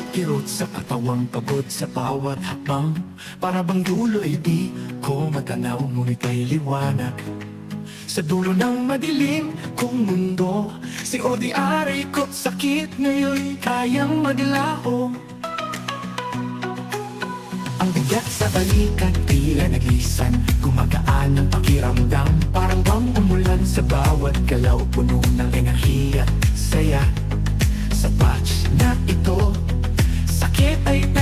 bawat kirot sa katawang pagod sa bawat hakbang Para bang dulo ay di ko matanaw ngunit ay liwanag. Sa dulo ng madilim kong mundo Si Odi-Ari ko't sakit ngayon kayang maglaho. Ang bigat sa balikat, tila nagisan Gumagaan ang pakiramdam. Parang bang umulan sa bawat galaw Puno ng enerhiya saya. Sa patch na ito ay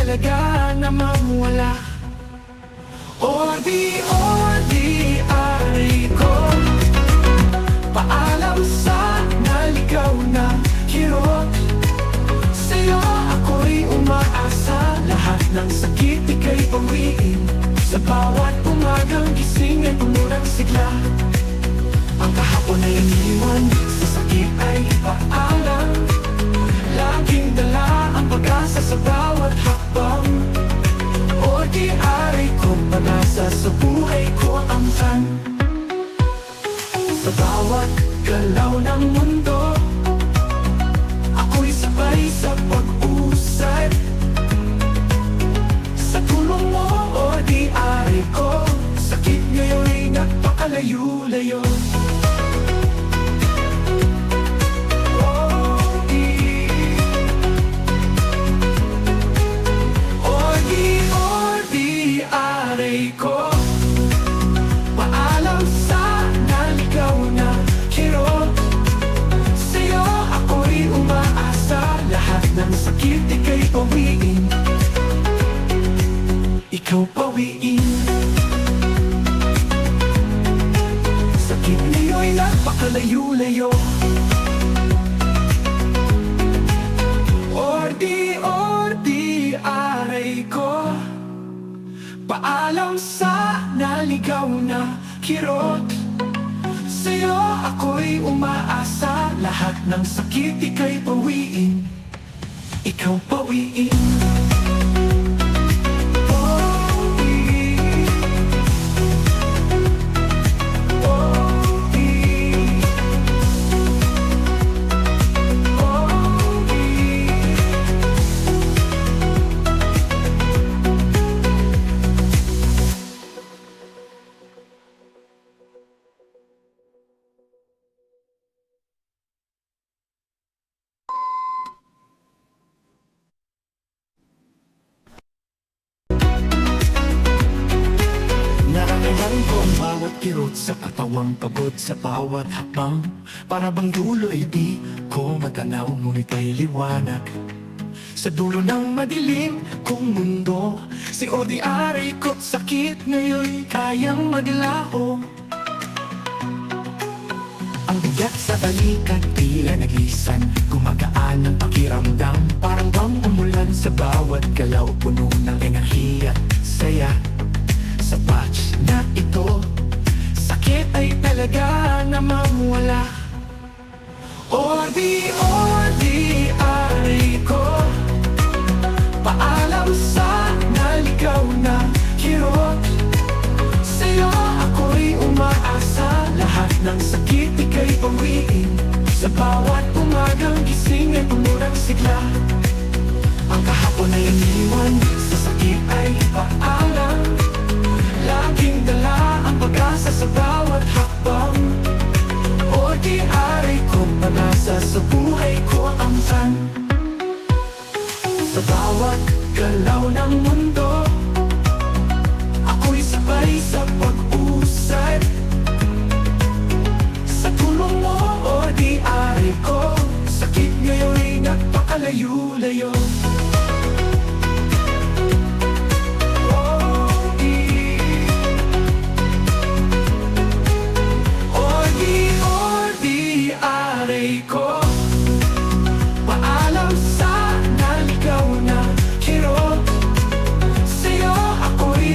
talaga na mawala Ordi, ordi, ari ko. Paalam sa naligaw na kirot. Sa'yo ako'y umaasa. Lahat ng sakit ika'y pawiin Sa bawat umagang gising ay puno ng sigla. Ang kahapon ay iniwan. Sa sakit ay paalam Laging dala ang pag-asa leyo, leyo. Napakalayo-layo Ordi, ordi, aray ko. Paalam sa naligaw na kirot. Sa'yo ako'y umaasa Lahat ng sakit ika'y pawiin Ikaw pawiin kirot sa katawang pagod sa bawat hakbang Para bang dulo ay di ko matanaw ngunit ay liwanag. Sa dulo ng madilim kong mundo Si Odi-Ari ko't sakit ngayon kayang maglaho. Ang bigat sa balikat, tila nagisan Gumagaan ang pakiramdam. Parang bang umulan sa bawat galaw Puno ng enerhiya saya. Sa patch talaga na mawala Ordi, ordi, ari ko. Paalam sa naligaw na kirot. Sa'yo ako'y umaasa. Lahat ng sakit ika'y pawiin Sa bawat umagang gising ay puno ng sigla. Ang kahapon ay iniwan. Sa sakit ay paalam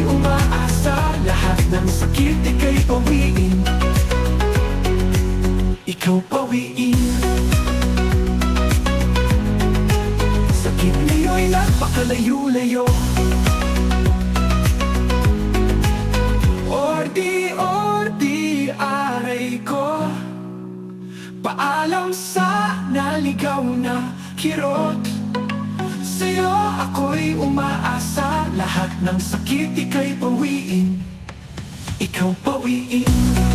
umaasa. Lahat ng sakit ika'y pawiin Ikaw napakalayo-layo Ordi, ordi, aray ko. Paalam sa naligaw na kirot. Sa'yo ako'y umaasa. Lahat ng sakit ika'y pawiin Ikaw pawiin